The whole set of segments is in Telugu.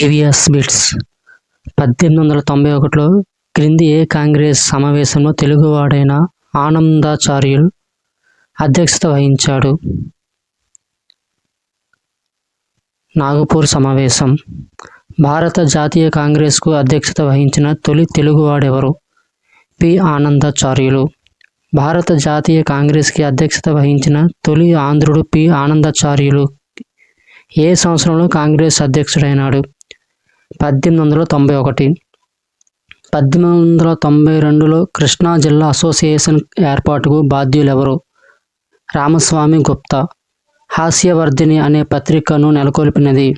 టీవీఎస్ బిట్స్ పద్దెనిమిది వందల తొంభై ఒకటిలో క్రింది ఏ కాంగ్రెస్ సమావేశంలో తెలుగువాడైన ఆనందాచార్యులు అధ్యక్షత వహించాడు. నాగపూర్ సమావేశం. భారత జాతీయ కాంగ్రెస్కు అధ్యక్షత వహించిన తొలి తెలుగువాడెవరు? పి. ఆనందాచార్యులు. భారత జాతీయ కాంగ్రెస్కి అధ్యక్షత వహించిన తొలి ఆంధ్రుడు పి. ఆనందాచార్యులు. ఏ సంవత్సరంలో కాంగ్రెస్ అధ్యక్షుడైనాడు? పద్దెనిమిది వందల తొంభై ఒకటి. పద్దెనిమిది వందల తొంభై రెండులో కృష్ణా జిల్లా అసోసియేషన్ ఏర్పాటుకు బాధ్యులెవరు? రామస్వామి గుప్తా. హాస్యవర్ధిని అనే పత్రికను నెలకొల్పినది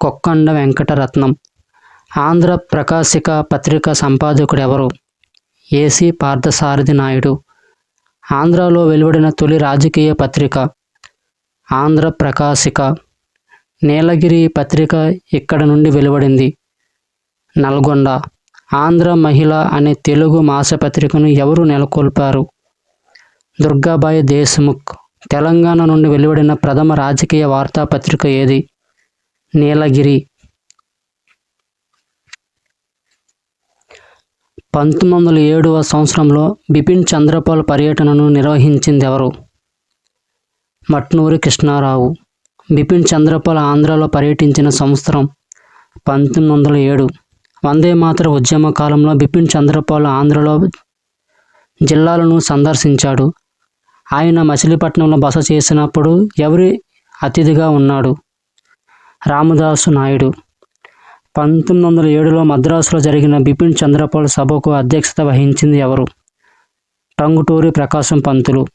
కొక్కండ వెంకటరత్నం. ఆంధ్ర ప్రకాశిక పత్రిక సంపాదకుడు ఎవరు ఏసి పార్థసారథి నాయుడు. ఆంధ్రాలో వెలువడిన తొలి రాజకీయ పత్రిక ఆంధ్ర ప్రకాశిక. నీలగిరి పత్రిక ఇక్కడ నుండి వెలువడింది. నల్గొండ. ఆంధ్ర మహిళ అనే తెలుగు మాసపత్రికను ఎవరు నెలకొల్పారు? దుర్గాబాయి దేశ్ముఖ్. తెలంగాణ నుండి వెలువడిన ప్రథమ రాజకీయ వార్తాపత్రిక ఏది? నీలగిరి. పంతొమ్మిది వందల ఏడవ సంవత్సరంలో బిపిన్ చంద్రపాల్ పర్యటనను నిర్వహించింది ఎవరు మట్నూరి కృష్ణారావు. బిపిన్ చంద్రపాల్ ఆంధ్రాలో పర్యటించిన సంవత్సరం పంతొమ్మిది వందల ఏడు. వందే మాతర ఉద్యమ కాలంలో బిపిన్ చంద్రపాల్ ఆంధ్రలో జిల్లాలను సందర్శించాడు. ఆయన మచిలీపట్నంలో బస చేసినప్పుడు ఎవరి అతిథిగా ఉన్నాడు? రామదాసు నాయుడు. పంతొమ్మిది వందల ఏడులో మద్రాసులో జరిగిన బిపిన్ చంద్రపాల్ సభకు అధ్యక్షత వహించింది ఎవరు? టంగుటూరి ప్రకాశం పంతులు.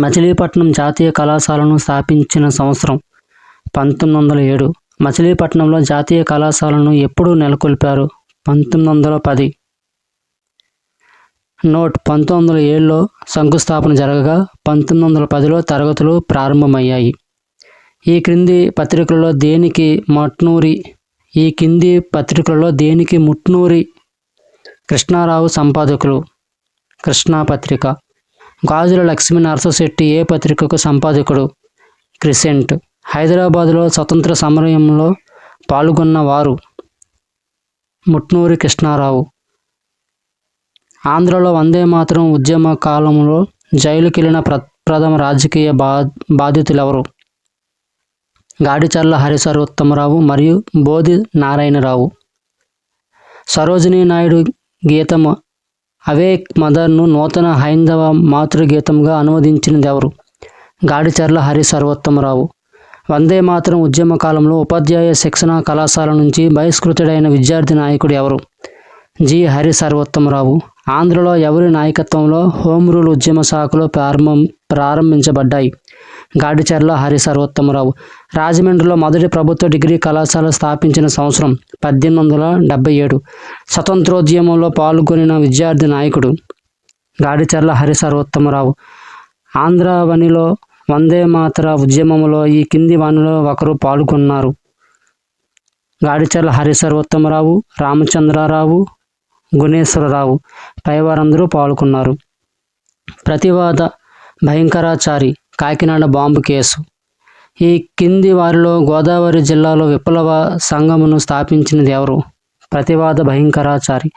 మచిలీపట్నం జాతీయ కళాశాలను స్థాపించిన సంవత్సరం పంతొమ్మిది వందల ఏడు. మచిలీపట్నంలో జాతీయ కళాశాలను ఎప్పుడు నెలకొల్పారు? పంతొమ్మిది వందల పది. నోట్ పంతొమ్మిది వందల ఏడులో శంకుస్థాపన జరగగా పంతొమ్మిది వందల పదిలో తరగతులు ప్రారంభమయ్యాయి. ఈ క్రింది పత్రికలలో దేనికి మట్నూరి ఈ కింది పత్రికలలో దేనికి ముట్నూరి కృష్ణారావు సంపాదకులు? కృష్ణా పత్రిక గాజుల లక్ష్మీ నరసశెట్టి ఏ పత్రికకు సంపాదకుడు? క్రిసెంట్. హైదరాబాదులో స్వతంత్ర సమరయంలో పాల్గొన్న వారు ముట్నూరి కృష్ణారావు. ఆంధ్రలో వందే మాత్రం ఉద్యమ కాలంలో జైలుకెళ్ళిన ప్ర ప్రథమ రాజకీయ బా బాధితులెవరు? గాడిచర్ల హరిసర్వోత్తమరావు మరియు బోధి నారాయణరావు. సరోజినీ నాయుడు గీతం అవేక్ మదర్ను నూతన హైందవ మాతృగీతంగా అనువదించినది ఎవరు గాడిచర్ల హరి సర్వోత్తమరావు. వందే మాత్రం ఉద్యమ కాలంలో ఉపాధ్యాయ శిక్షణ కళాశాల నుంచి బహిష్కృతుడైన విద్యార్థి నాయకుడు ఎవరు? జి. హరి సర్వోత్తమరావు. ఆంధ్రలో ఎవరి నాయకత్వంలో హోమ్ రూల్ ఉద్యమ శాఖలో ప్రారంభం ప్రారంభించబడ్డాయి? గాడిచర్ల హరి సర్వోత్తమరావు. రాజమండ్రిలో మొదటి ప్రభుత్వ డిగ్రీ కళాశాల స్థాపించిన సంవత్సరం పద్దెనిమిది వందల డెబ్బై ఏడు. స్వతంత్రోద్యమంలో పాల్గొనిన విద్యార్థి నాయకుడు గాడిచర్ల హరి సర్వోత్తమరావు. ఆంధ్రావనిలో వందే మాతర ఉద్యమంలో ఈ కింది వానిలో ఒకరు పాల్గొన్నారు. గాడిచర్ల హరి సర్వోత్తమరావు రామచంద్రారావు గుణేశ్వరరావు పైవారందరూ పాల్గొన్నారు. Prativada Bhayankarachari Kakinada bomb case. ఈ కింది వారిలో గోదావరి జిల్లాలో విప్లవ సంఘమును స్థాపించినది ఎవరు? ప్రతివాద భయంకరాచారి.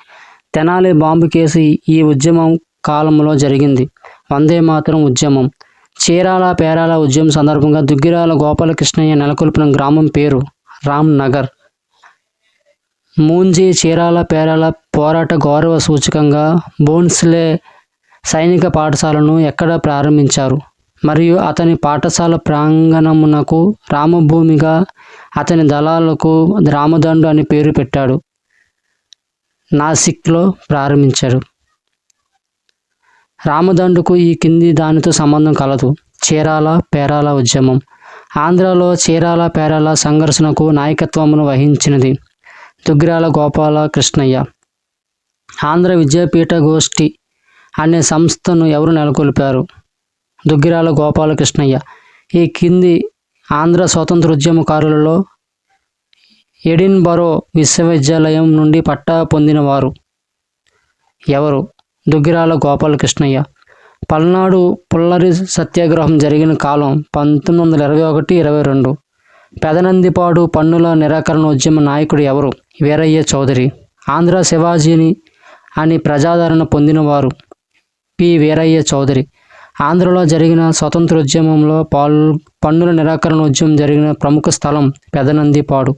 తెనాలి బాంబు కేసు ఈ ఉద్యమం కాలంలో జరిగింది. వందే మాత్రం ఉద్యమం. చీరాల పేరాల ఉద్యమం సందర్భంగా దుగ్గిరాల గోపాలకృష్ణయ్య నెలకొల్పిన గ్రామం పేరు రామ్ నగర్. మూంజీ చీరాల పేరాల పోరాట గౌరవ సూచకంగా బోన్స్లే సైనిక పాఠశాలను ఎక్కడ ప్రారంభించారు? మరియు అతని పాఠశాల ప్రాంగణమునకు రామభూమిగా అతని దళాలకు రామదండు అని పేరు పెట్టాడు. నాసిక్లో ప్రారంభించాడు. రామదండుకు ఈ కింది దానితో సంబంధం కలదు. చీరాల పేరాల ఉద్యమం. ఆంధ్రలో చీరాల పేరాల సంఘర్షణకు నాయకత్వమును వహించినది దుగ్గిరాల గోపాల కృష్ణయ్య. ఆంధ్ర విద్యాపీఠ గోష్ఠి అనే సంస్థను ఎవరు నెలకొల్పారు? దుగ్గిరాల గోపాలకృష్ణయ్య. ఈ కింది ఆంధ్ర స్వాతంత్రోద్యమకారులలో ఎడిన్బరో విశ్వవిద్యాలయం నుండి పట్టా పొందినవారు. ఎవరు? దుగ్గిరాల గోపాలకృష్ణయ్య. పల్నాడు పుల్లరి సత్యాగ్రహం జరిగిన కాలం పంతొమ్మిది వందల ఇరవై ఒకటి ఇరవై రెండు. పెదనందిపాడు పన్నుల నిరాకరణ ఉద్యమ నాయకుడు ఎవరు? వీరయ్య చౌదరి. ఆంధ్ర శివాజీని అని ప్రజాదరణ పొందినవారు పి. వీరయ్య చౌదరి. ఆంధ్రలో జరిగిన స్వతంత్రోద్యమంలో పాల్ పన్నుల నిరాకరణ ఉద్యమం జరిగిన ప్రముఖ స్థలం పెదనందిపాడు.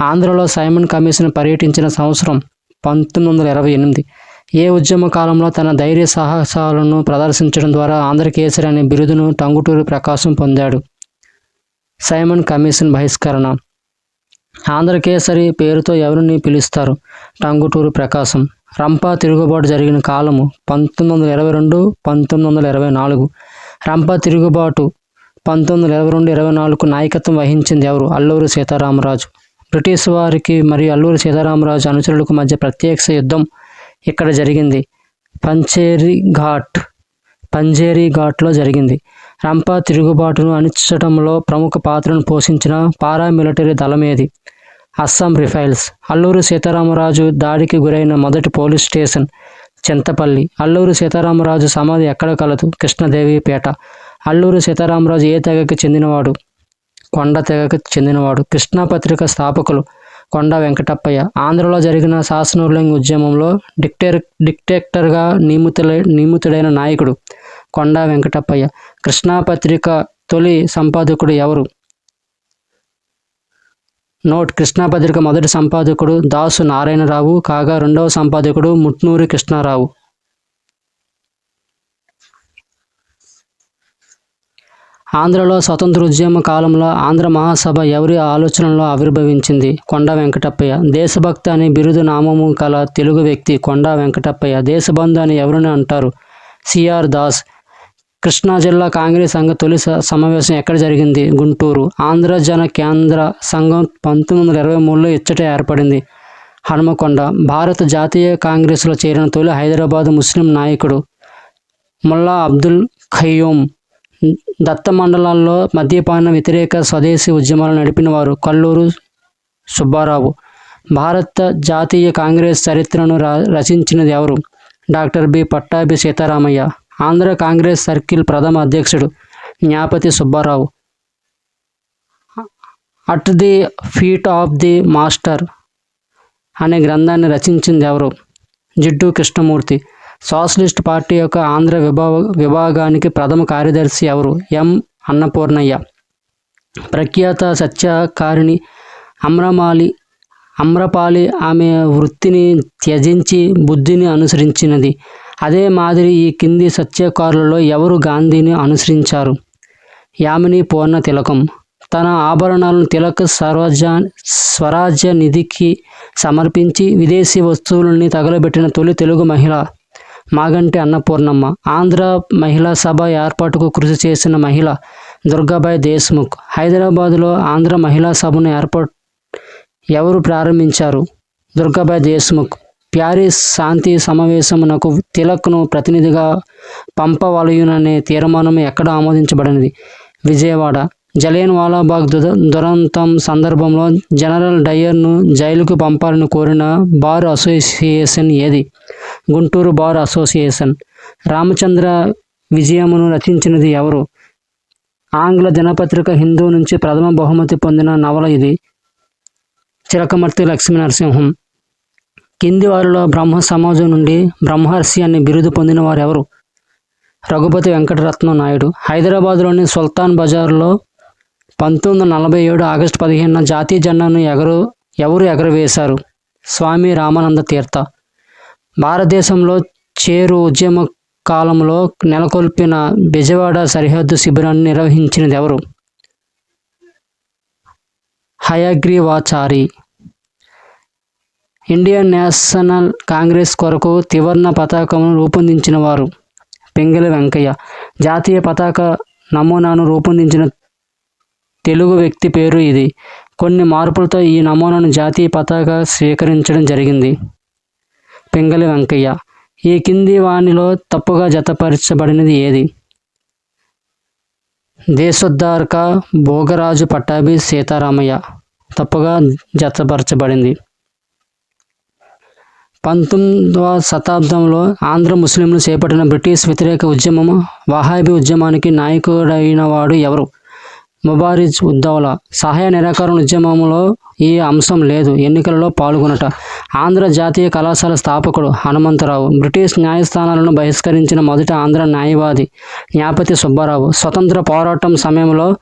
ఆంధ్రలో సైమన్ కమిషన్ పర్యటించిన సంవత్సరం పంతొమ్మిది వందల ఇరవై ఎనిమిది. ఏ ఉద్యమ కాలంలో తన ధైర్య సాహసాలను ప్రదర్శించడం ద్వారా ఆంధ్రకేసరి అనే బిరుదును టంగుటూరి ప్రకాశం పొందాడు? సైమన్ కమిషన్ బహిష్కరణ. ఆంధ్రకేసరి పేరుతో ఎవరిని పిలుస్తారు? టంగుటూరి ప్రకాశం. రంపా తిరుగుబాటు జరిగిన కాలము పంతొమ్మిది వందల ఇరవై రెండు పంతొమ్మిది వందల ఇరవై నాలుగు. రంపా తిరుగుబాటు పంతొమ్మిది వందల ఇరవై రెండు ఇరవై నాలుగు నాయకత్వం వహించింది ఎవరు? అల్లూరి సీతారామరాజు. బ్రిటిష్ వారికి మరియు అల్లూరి సీతారామరాజు అనుచరులకు మధ్య ప్రత్యక్ష యుద్ధం ఇక్కడ జరిగింది. పంచేరి ఘాట్ పంజేరి ఘాట్లో జరిగింది. రంపా తిరుగుబాటును అణిచడంలో ప్రముఖ పాత్రను పోషించిన పారామిలిటరీ దళమేది. అస్సాం రిఫైల్స్. అల్లూరు సీతారామరాజు దాడికి గురైన మొదటి పోలీస్ స్టేషన్ చింతపల్లి. అల్లూరు సీతారామరాజు సమాధి ఎక్కడ కలదు? కృష్ణదేవిపేట. అల్లూరు సీతారామరాజు ఏ తెగకి చెందినవాడు? కొండ తెగకు చెందినవాడు. కృష్ణా పత్రిక స్థాపకులు కొండ వెంకటప్పయ్య. ఆంధ్రలో జరిగిన శాసనోల్లంఘ ఉద్యమంలో డిక్టేర్ డిక్టేక్టర్గా నియమితులై నియమితుడైన నాయకుడు కొండ వెంకటప్పయ్య. కృష్ణా పత్రిక తొలి సంపాదకుడు ఎవరు? నోట్ కృష్ణా పత్రిక మొదటి సంపాదకుడు దాసు నారాయణరావు కాగా రెండవ సంపాదకుడు ముట్నూరి కృష్ణారావు. ఆంధ్రలో స్వతంత్ర ఉద్యమ కాలంలో ఆంధ్ర మహాసభ ఎవరి ఆలోచనలో ఆవిర్భవించింది? కొండ వెంకటప్పయ్య. దేశభక్తి అనే బిరుదు నామము కల తెలుగు వ్యక్తి కొండ వెంకటప్పయ్య. దేశబంధు అని ఎవరిని అంటారు? సిఆర్ దాస్. కృష్ణా జిల్లా కాంగ్రెస్ సంఘ తొలి స- సమావేశం ఎక్కడ జరిగింది? గుంటూరు. ఆంధ్ర జన కేంద్ర సంఘం పంతొమ్మిది వందల ఇరవై మూడులో ఇచ్చట ఏర్పడింది. హనుమకొండ. భారత జాతీయ కాంగ్రెస్లో చేరిన తొలి హైదరాబాద్ ముస్లిం నాయకుడు ముల్లా అబ్దుల్ ఖయ్యూమ్ దత్త మండలాల్లో మద్యపాన వ్యతిరేక స్వదేశీ ఉద్యమాలు నడిపిన వారు కల్లూరు సుబ్బారావు. భారత జాతీయ కాంగ్రెస్ చరిత్రను రచించినది ఎవరు? Doctor B Pattabhi Sitaramayya. Andhra Congress circle ప్రథమ అధ్యక్షుడు Nyapathi Subbarao. At the feet of the master అనే గ్రంథాన్ని రచించింది ఎవరు? జిడ్డు కృష్ణమూర్తి. సోషలిస్ట్ పార్టీ యొక్క ఆంధ్ర విభాగ విభాగానికి ప్రథమ కార్యదర్శి ఎవరు? ఎం. అన్నపూర్ణయ్య. ప్రఖ్యాత సత్యకారిణి అమ్రమాలి అమ్రపాలి ఆమె వృత్తిని త్యజించి బుద్ధిని అనుసరించినది. అదే మాదిరి ఈ కింది సత్యకారులలో ఎవరు గాంధీని అనుసరించారు? యామిని పూర్ణ తిలకం. తన ఆభరణాలను తిలక్ స్వరాజ్య స్వరాజ్య నిధికి సమర్పించి విదేశీ వస్తువులని తగలబెట్టిన తొలి తెలుగు మహిళ మాగంటి అన్నపూర్ణమ్మ. ఆంధ్ర మహిళా సభ ఏర్పాటుకు కృషి చేసిన మహిళ దుర్గాబాయ్ దేశ్ముఖ్. హైదరాబాదులో ఆంధ్ర మహిళా సభను ఏర్పాటు ఎవరు ప్రారంభించారు? దుర్గాబాయ్ దేశ్ముఖ్. ప్యారిస్ శాంతి సమావేశమునకు తిలక్ను ప్రతినిధిగా పంపవలయుననే తీర్మానం ఎక్కడ ఆమోదించబడినది? విజయవాడ. జలియన్ వాలాబాగ్ దుర దురంతం సందర్భంలో జనరల్ డయర్ను జైలుకు పంపాలని కోరిన బార్ అసోసియేషన్ ఏది? Guntur bar association. రామచంద్ర విజయమును రచించినది ఎవరు? ఆంగ్ల దినపత్రిక హిందూ నుంచి ప్రథమ బహుమతి పొందిన నవల ఇది. చిలకమర్తి లక్ష్మీ నరసింహం కింది వారిలో బ్రహ్మ సమాజం నుండి బ్రహ్మర్షి అనే బిరుదు పొందిన వారు ఎవరు రఘుపతి వెంకటరత్నం నాయుడు. హైదరాబాద్లోని సుల్తాన్ బజార్లో పంతొమ్మిది వందల నలభై ఏడు ఆగస్టు పదిహేనున జాతీయ జెండాను ఎగరు ఎవరు ఎగరవేశారు? స్వామి రామానంద తీర్థ. భారతదేశంలో చేరు ఉద్యమ కాలంలో నెలకొల్పిన బెజవాడ సరిహద్దు శిబిరాన్ని నిర్వహించినది ఎవరు? హయగ్రీవాచారి. ఇండియన్ నేషనల్ కాంగ్రెస్ కొరకు త్రివర్ణ పతాకమును రూపొందించిన వారు పింగళి వెంకయ్య. జాతీయ పతాక నమూనాను రూపొందించిన తెలుగు వ్యక్తి పేరు ఇది. కొన్ని మార్పులతో ఈ నమూనాను జాతీయ పతాక స్వీకరించడం జరిగింది. పింగళి వెంకయ్య. ఈ కింది వాణిలో తప్పుగా జతపరచబడినది ఏది? దేశోద్ధారక భోగరాజు పట్టాభి సీతారామయ్య. తప్పుగా జతపరచబడింది. పంతొమ్మిదవ శతాబ్దంలో ఆంధ్ర ముస్లింలు చేపట్టిన బ్రిటిష్ వ్యతిరేక ఉద్యమం వహాబీ ఉద్యమానికి నాయకుడైన వాడు ఎవరు? ముబారిజ్ ఉద్దౌలా. సహాయ నిరాకరణ ఉద్యమంలో ఈ అంశం లేదు. ఎన్నికలలో పాల్గొనట. ఆంధ్ర జాతీయ కళాశాల స్థాపకుడు హనుమంతరావు. బ్రిటిష్ న్యాయస్థానాలను బహిష్కరించిన మొదటి ఆంధ్ర న్యాయవాది న్యాపతి సుబ్బారావు. స్వతంత్ర పోరాటం సమయంలో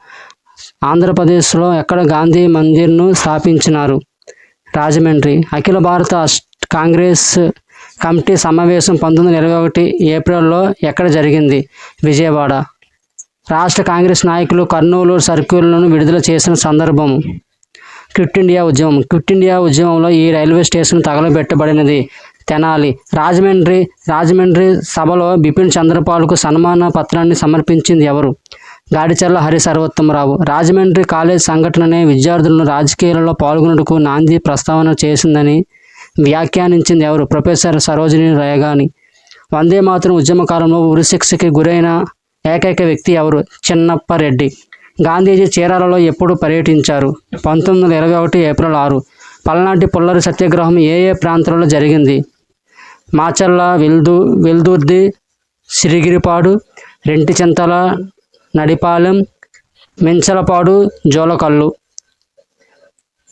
ఆంధ్రప్రదేశ్లో ఎక్కడ గాంధీ మందిర్ను స్థాపించినారు? రాజమండ్రి. అఖిల భారత కాంగ్రెస్ కమిటీ సమావేశం పంతొమ్మిది వందల ఇరవై ఒకటి ఏప్రిల్లో ఎక్కడ జరిగింది? విజయవాడ. రాష్ట్ర కాంగ్రెస్ నాయకులు కర్నూలు సర్క్యూల్ను విడుదల చేసిన సందర్భం. క్విట్ ఇండియా ఉద్యమం. క్విట్ ఇండియా ఉద్యమంలో ఈ రైల్వే స్టేషన్ తగలబెట్టబడినది. తెనాలి. రాజమండ్రి రాజమండ్రి సభలో బిపిన్ చంద్రపాల్కు సన్మాన పత్రాన్ని సమర్పించింది ఎవరు? గాడిచర్ల హరి సర్వోత్తమరావు. రాజమండ్రి కాలేజ్ సంఘటననే విద్యార్థులను రాజకీయాలలో పాల్గొనటకు నాంది ప్రస్తావన చేసిందని వ్యాఖ్యానించింది ఎవరు? ప్రొఫెసర్ సరోజిని రయగాని. వందే మాత్రం ఉద్యమ కాలంలో ఉరిశిక్షకి గురైన ఏకైక వ్యక్తి ఎవరు? చిన్నప్పారెడ్డి. గాంధీజీ చీరాలలో ఎప్పుడు పర్యటించారు. పంతొమ్మిది వందల ఇరవై ఒకటి ఏప్రిల్ ఆరు. పల్నాటి పుల్లరి సత్యాగ్రహం ఏ ఏ ప్రాంతాలలో జరిగింది? మాచర్ల వెల్దు వెల్దుర్ది సిరిగిరిపాడు రెంటిచింతల నడిపాలెం మెంచలపాడు జోలకల్లు.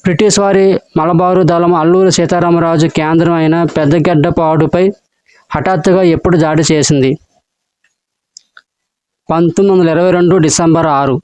బ్రిటిష్ వారి మలబారు దళం అల్లూరి సీతారామరాజు కేంద్రం అయిన పెద్దగడ్డపాడుపై హఠాత్తుగా ఎప్పుడు దాడి చేసింది? పంతొమ్మిది వందల ఇరవై రెండు డిసెంబర్ ఆరు.